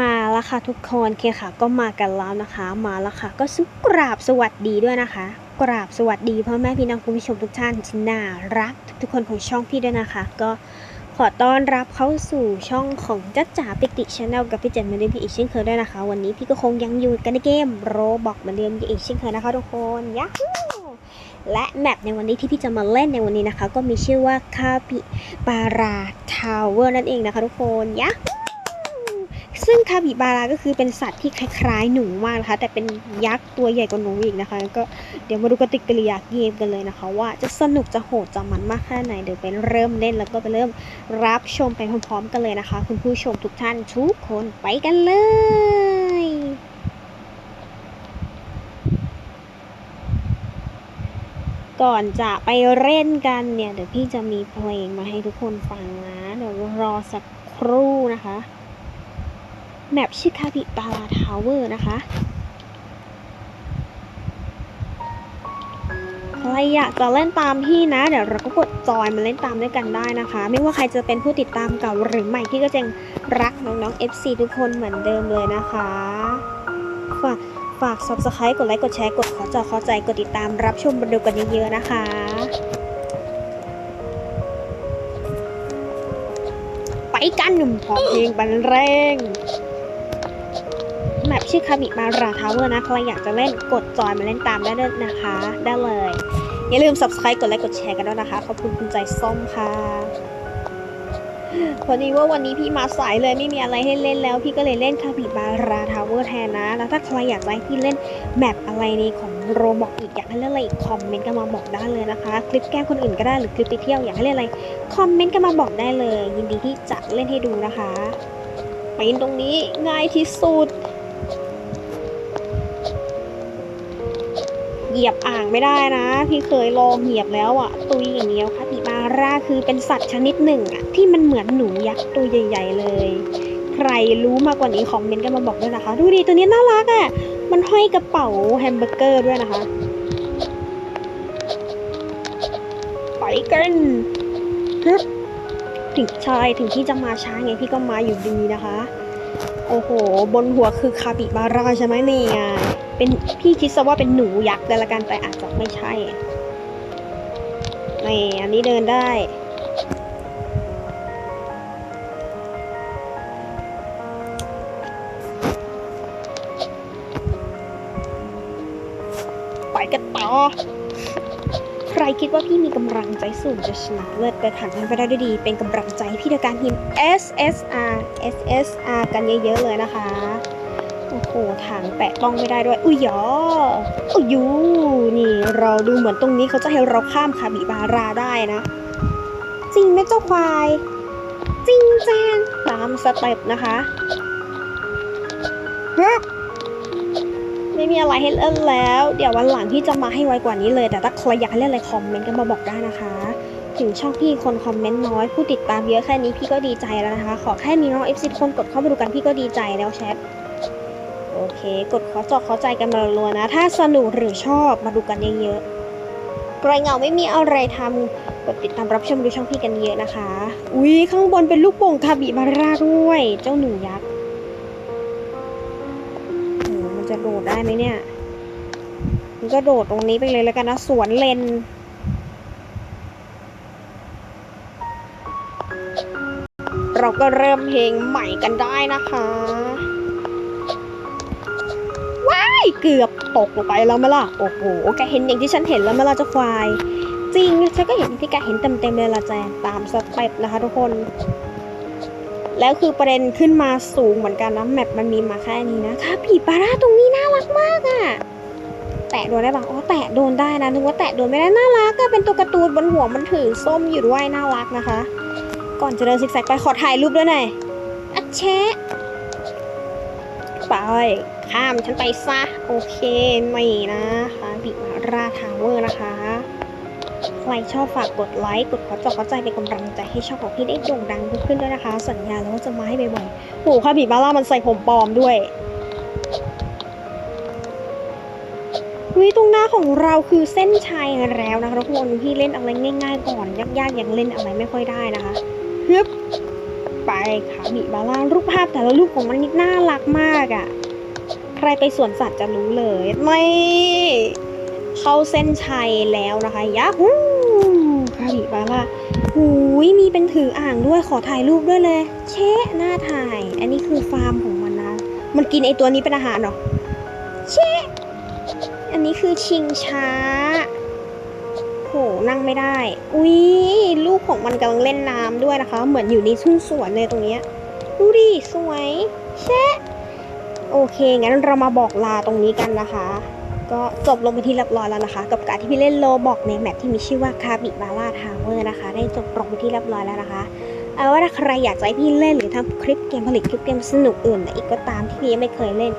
มาแล้วค่ะทุกคนเคค่ะ ก็มากันแล้วนะคะ มาแล้วค่ะ ก็ซึ่งกราบสวัสดีด้วยนะคะ กราบสวัสดีพ่อแม่พี่น้องคุณผู้ชมทุกท่านที่น่ารักทุกๆคนของช่องพี่ด้วยนะคะ ก็ขอต้อนรับเข้าสู่ช่องของจ้าจ๋าปิติชาแนลกับพี่เจนเหมือนเดิมพี่อีกเช่นเคยด้วยนะคะ วันนี้พี่ก็คงยังอยู่กันในเกมโรบอกเหมือนเดิมอีกเช่นเคยนะคะทุกคนยะและแมปในวันนี้ที่พี่จะมาเล่นในวันนี้นะคะ ก็มีชื่อว่าคาปิบาราทาวเวอร์นั่นเองนะคะ ทุกคนยะ ซึ่งคาบิบาราก็คือเป็นสัตว์ที่คล้ายๆหนูมากนะคะ แต่เป็นยักษ์ตัวใหญ่กว่าหนูอีกนะคะ ก็เดี๋ยวมาดูกติกาเกมกันเลยนะคะ ว่าจะสนุกจะโหดจะมันมากแค่ไหนเดี๋ยวไปเริ่มเล่นแล้วก็ไปเริ่มรับชมไปพร้อมๆ กันเลยนะคะ คุณผู้ชมทุกท่านทุกคนไปกันเลยก่อนจะไปเล่นกันเนี่ย เดี๋ยวพี่จะมีเพลงมาให้ทุกคนฟังนะ เดี๋ยวรอสักครู่นะคะ แมปชื่อคาบิบาราทาวเวอร์นะคะ ใครอยากจะเล่นตามพี่นะ เดี๋ยวเราก็กดจอยมาเล่นตามด้วยกันได้นะคะ ไม่ว่าใครจะเป็นผู้ติดตามเก่าหรือใหม่พี่ก็จะยังรักน้องๆ FC ทุกคนเหมือนเดิมเลยนะคะฝากฝาก subscribe กดไลค์ กดแชร์ กดขอจอขอใจ กดติดตามรับชมมาดูกันเยอะๆนะคะ ไปกันหนุ่มพอเพลงบันเร่ง มปชื่อคาบิมาราทาวเวอร์นะ ใครอยากจะเล่นกดจอยมาเล่นตามได้เลยนะคะ ได้เลย อย่าลืม subscribe กดไลค์กดแชร์กันด้วยนะคะ ขอบคุณคุณใจส้มค่ะ พอดีว่าวันนี้พี่มาสายเลยไม่มีอะไรให้เล่นแล้ว พี่ก็เลยเล่นคาบิบาราทาวเวอร์แทนนะ แล้วถ้าใครอยากจะให้พี่เล่นแมปอะไรในของโรบอกอีกอยากให้เล่นอะไรอีกคอมเมนต์กันมาบอกได้เลยนะคะ คลิปแกล้งคนอื่นก็ได้หรือคลิปไปเที่ยวอยากให้เล่นอะไรคอมเมนต์กันมาบอกได้เลย ยินดีที่จะเล่นให้ดูนะคะปีนตรงนี้ง่ายที่สุด เหยียบอ่างไม่ได้นะ พี่เคยลองเหยียบแล้วอะ่ะ ตุยอย่างเดียวคาปิบาร่าคือเป็นสัตว์ชนิดหนึ่งอะ่ะที่มันเหมือนหนูยักษ์ตัวใหญ่ ๆ เลย ใครรู้มากกว่านี้คอมเมนต์กันมาบอกด้วยนะคะ ดูดิตัวนี้น่ารักอะ่ะมันห้อยกระเป๋าแฮมเบอร์เกอร์ด้วยนะคะไปกันฮึบถึงใช่ถึงที่จะมาช้าไงพี่ก็มาอยู่ดีนะคะ โอ้โห บนหัวคือคาปิบาร่าใช่ไหมนี่ไง เป็นพี่คิดซะว่าเป็นหนูยักษ์แต่ละกันแต่อาจจะไม่ใช่นี่อันนี้เดินได้ ไปกันต่อ ใครคิดว่าพี่มีกำลังใจสูงจะชนะเลิศไปผ่านมันไปได้ด้วยดี เป็นกำลังใจพี่ในการพิมพ์ SSR SSR กันเยอะๆเลยนะคะ หทางแตะต้องไม่ได้ด้วย อุ้ยหยออุ้ยยูนี่เราดูเหมือนตรงนี้เขาจะให้เราข้ามคาบิบาราได้นะ จริงไหมเจ้าควาย จริงแจ้งตามสเต็ปนะคะฮึบไม่มีอะไรให้เล่นแล้ว เดี๋ยววันหลังที่จะมาให้ไวกว่านี้เลย แต่ถ้าใครอยากให้เล่นอะไรคอมเมนต์กันมาบอกได้นะคะ ถึงช่องพี่คนคอมเมนต์น้อย ผู้ติดตามเยอะแค่นี้พี่ก็ดีใจแล้วนะคะ ขอแค่มีน้องเอฟซีคนกดเข้ามาดูกันพี่ก็ดีใจแล้วแชท กดขอจอกขอใจกันมาลัวนะ ถ้าสนุกหรือชอบมาดูกันเยอะๆไกลเงาไม่มีอะไรทำกดติดตามรับชมดูช่องพี่กันเยอะนะคะ อุ้ยข้างบนเป็นลูกโป่งคาบิบาร่าด้วย เจ้าหนูยักษ์โอ้มันจะโดดได้ไหมเนี่ย มันก็โดดตรงนี้ไปเลยแล้วกันนะสวนเลนเราก็เริ่มเพลงใหม่กันได้นะคะ เกือบตกลงไปแล้วไหมล่ะ โอ้โห แกเห็นอย่างที่ฉันเห็นแล้วไหมล่ะเจ้าควาย จริง ฉันก็เห็นที่แกเห็นเต็มๆเลยละแจนตามสเต็ปนะคะทุกคน แล้วคือประเด็นขึ้นมาสูงเหมือนกันนะแมปมันมีมาแค่นี้นะคะผีปาร่าตรงนี้น่ารักมากอะแตะโดนได้ปะอ๋อแตะโดนได้นะนึกว่าแตะโดนไม่ได้ น่ารักอะเป็นตัวการ์ตูนบนหัวมันถือส้มอยู่ด้วยน่ารักนะคะ ก่อนจะเดินซิกแซกไปขอถ่ายรูปด้วยหน่อยอัดแชะไป ข้ามฉันไปซะ โอเคไม่นะคะบิมาราทาวเวอร์นะคะ ใครชอบฝากกดไลค์กดขอจอขอใจเป็นกำลังใจให้ช่องของพี่ได้โด่งดังขึ้นด้วยนะคะ สัญญาแล้วว่าจะมาให้บ่อยๆโหค่ะบิมาร่ามันใส่ผมปลอมด้วยวิตรงหน้าของเราคือเส้นชัยแล้วนะคะทุกคนพี่เล่นอะไรง่ายๆก่อนยากๆยังเล่นอะไรไม่ค่อยได้นะคะฮึบไปค่ะบิบาร่ารูปภาพแต่ละรูปของมันนี่น่ารักมากอะ่ะ รไปสวนสัตว์จะรู้เลย ไม่เข้าเส้นชัยแล้วนะคะยาฮูคาบิบาร่าหูยมีเป็นถืออ่างด้วยขอถ่ายรูปด้วยเลย เชะหน้าถ่าย อันนี้คือฟาร์มของมันนะ มันกินไอตัวนี้เป็นอาหารเหรอ เชะอันนี้คือชิงช้าโหนั่งไม่ได้ อุ๊ยลูกของมันกำลังเล่นน้ำด้วยนะคะ เหมือนอยู่ในทุ่งสวนเลยตรงเนี้ยดูดิสวยแชะ โอเค งั้นเรามาบอกลาตรงนี้กันนะคะ ก็จบลงไปที่เรียบร้อยแล้วนะคะ กับการที่พี่เล่นโลบอกในแมปที่มีชื่อว่าคาบิบาร่าทาวเวอร์นะคะ ได้จบลงไปที่เรียบร้อยแล้วนะคะเอาว่าถ้าใครอยากจะให้พี่เล่นหรือทำคลิปเกมผลิตคลิปเกมสนุกอื่นอีกก็ตามที่พี่ยังไม่เคยเล่น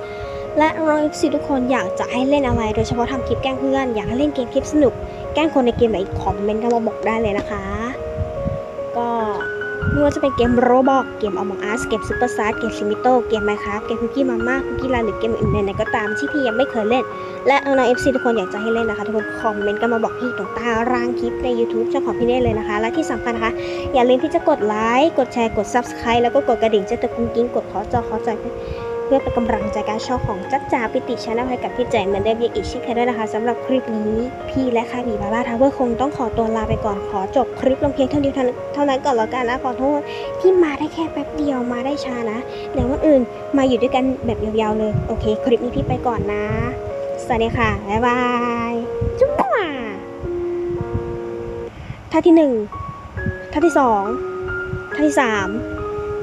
และน้องๆซีทุกคนอยากจะให้เล่นอะไร โดยเฉพาะทำคลิปแกล้งเพื่อนอยากให้เล่นเกมคลิปสนุกแกล้งคนในเกมไหนคอมเมนต์กันมาบอกได้เลยนะคะ ไม่ว่าจะเป็นเกมโรบอกเกมอมองอาร์เกมซูเปอร์ซาร์เกมซิมิโตเกมไมค์ครับเกมคุกกี้มาม่าคุกกี้ลาหรือเกมอื่นใดๆก็ตามที่พี่ยังไม่เคยเล่น และน้องเอฟซีทุกคนอยากจะให้เล่นนะคะ ทุกคนคอมเมนต์กันมาบอกพี่ตรงใต้ร่างคลิปใน YouTube ช่องของพี่เน่เลยนะคะ และที่สำคัญนะคะ อย่าลืมที่จะกดไลค์กดแชร์กด Subscribe แล้วก็กดกระดิ่งแจ้งเตือนกุ้งกิ้งกดขอจอขอใจ เพื่อเป็นกำลังใจการช่องของจัดจ่าปิติชาแนลให้กับพี่แจงเหมือนเดิมยังอีกเช่นเคยด้วยนะคะสำหรับคลิปนี้พี่และคาบีบาร่าทาวเวอร์คงต้องขอตัวลาไปก่อนขอจบคลิปลงเพียงเท่านี้เท่านั้นเท่านั้นก่อนแล้วกันนะขอโทษที่มาได้แค่แป๊บเดียวมาได้ช้านะเดี๋ยววันอื่นมาอยู่ด้วยกันแบบยาวๆเลยโอเค คลิปนี้พี่ไปก่อนนะสวัสดีค่ะบ๊ายบายจุ๊บท่าที่หนึ่งท่าที่สองท่าที่สาม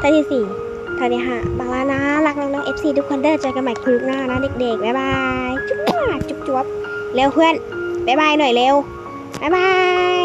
ท่าที่สี่ ท่าที่ห้าบาลานะ รักน้องๆ FC ทุกคนเด้อเจอกันใหม่คลิปหน้านะเด็กๆ บ๊ายบาย จุ๊บจุ๊บจุ๊บเร็วเพื่อน บ๊ายบายหน่อยเร็ว บ๊ายบาย